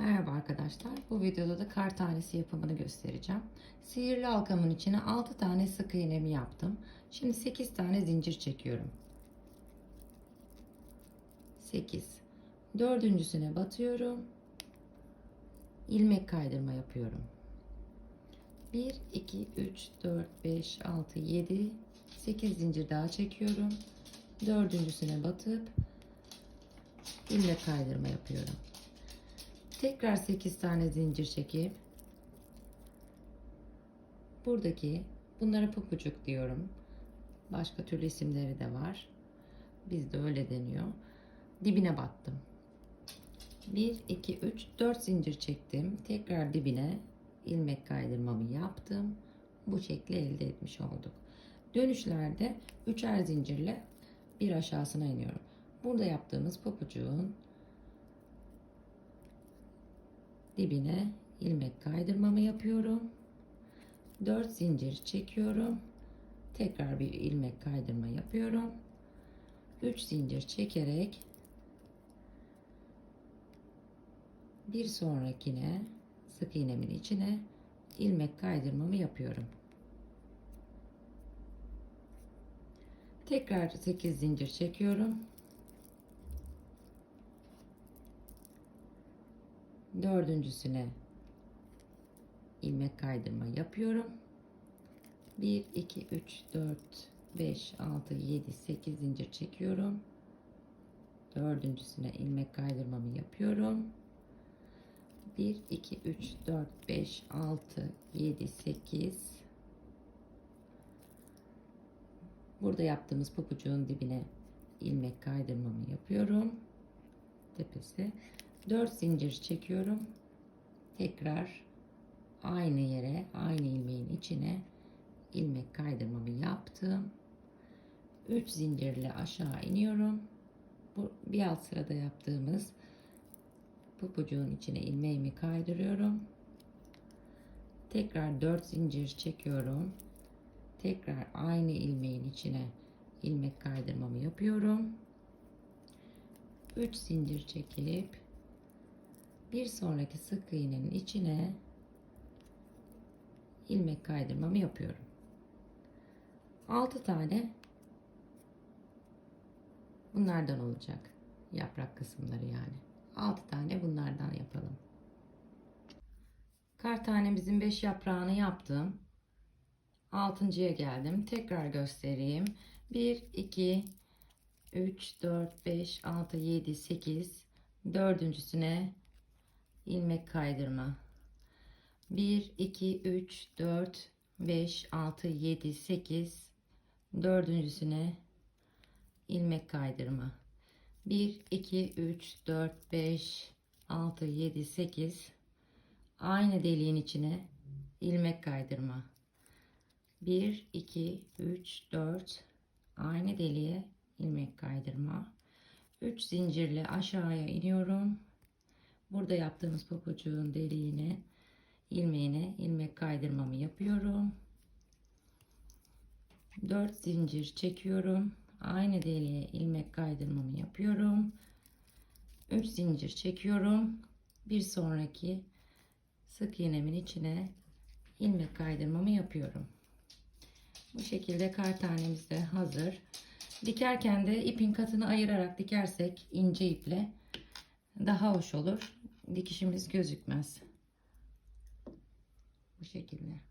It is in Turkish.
Merhaba arkadaşlar. Bu videoda da kar tanesi yapımını göstereceğim. Sihirli halkamın içine 6 tane sık iğnemi yaptım. Şimdi 8 tane zincir çekiyorum. 8. Dördüncüsüne batıyorum. İlmek kaydırma yapıyorum. 1, 2, 3, 4, 5, 6, 7, 8 zincir daha çekiyorum. Dördüncüsüne batıp ilmek kaydırma yapıyorum. Tekrar 8 tane zincir çekip buradaki bunlara papucuk diyorum. Başka türlü isimleri de var. Bizde öyle deniyor. Dibine battım. 1 2 3 4 zincir çektim. Tekrar dibine ilmek kaydırmamı yaptım. Bu şekli elde etmiş olduk. Dönüşlerde üçer zincirle bir aşağısına iniyorum. Burada yaptığımız papucuğun dibine ilmek kaydırmamı yapıyorum. 4 zincir çekiyorum. Tekrar bir ilmek kaydırma yapıyorum. 3 zincir çekerek bir sonrakine sık iğnemin içine ilmek kaydırmamı yapıyorum. Tekrar 8 zincir çekiyorum. Dördüncüsüne ilmek kaydırma yapıyorum. 1 2 3 4 5 6 7 8 zincir çekiyorum. Dördüncüsüne ilmek kaydırmamı yapıyorum. 1 2 3 4 5 6 7 8 burada yaptığımız papucuğun dibine ilmek kaydırmamı yapıyorum. Tepesi 4 zincir çekiyorum. Tekrar aynı yere, aynı ilmeğin içine ilmek kaydırmamı yaptım. 3 zincirle aşağı iniyorum. Bu bir alt sırada yaptığımız pupucuğun içine ilmeğimi kaydırıyorum. Tekrar 4 zincir çekiyorum. Tekrar aynı ilmeğin içine ilmek kaydırmamı yapıyorum. 3 zincir çekip bir sonraki sık iğnenin içine ilmek kaydırmamı yapıyorum. 6 tane bunlardan olacak. Yaprak kısımları yani. 6 tane bunlardan yapalım. Kar tanemizin 5 yaprağını yaptım. 6.ya geldim. Tekrar göstereyim. 1 2 3 4 5 6 7 8 dördüncüsüne ilmek kaydırma. 1 2 3 4 5 6 7 8 dördüncüsüne ilmek kaydırma. 1 2 3 4 5 6 7 8 aynı deliğin içine ilmek kaydırma. 1 2 3 4 aynı deliğe ilmek kaydırma. 3 zincirle aşağıya iniyorum Burada yaptığımız papucuğun deliğine ilmeğine ilmek kaydırmamı yapıyorum. 4 zincir çekiyorum. Aynı deliğe ilmek kaydırmamı yapıyorum. 3 zincir çekiyorum. Bir sonraki sık iğnemin içine ilmek kaydırmamı yapıyorum. Bu şekilde kar tanemiz de hazır. Dikerken de ipin katını ayırarak dikersek ince iple daha hoş olur. Dikişimiz gözükmez. Bu şekilde.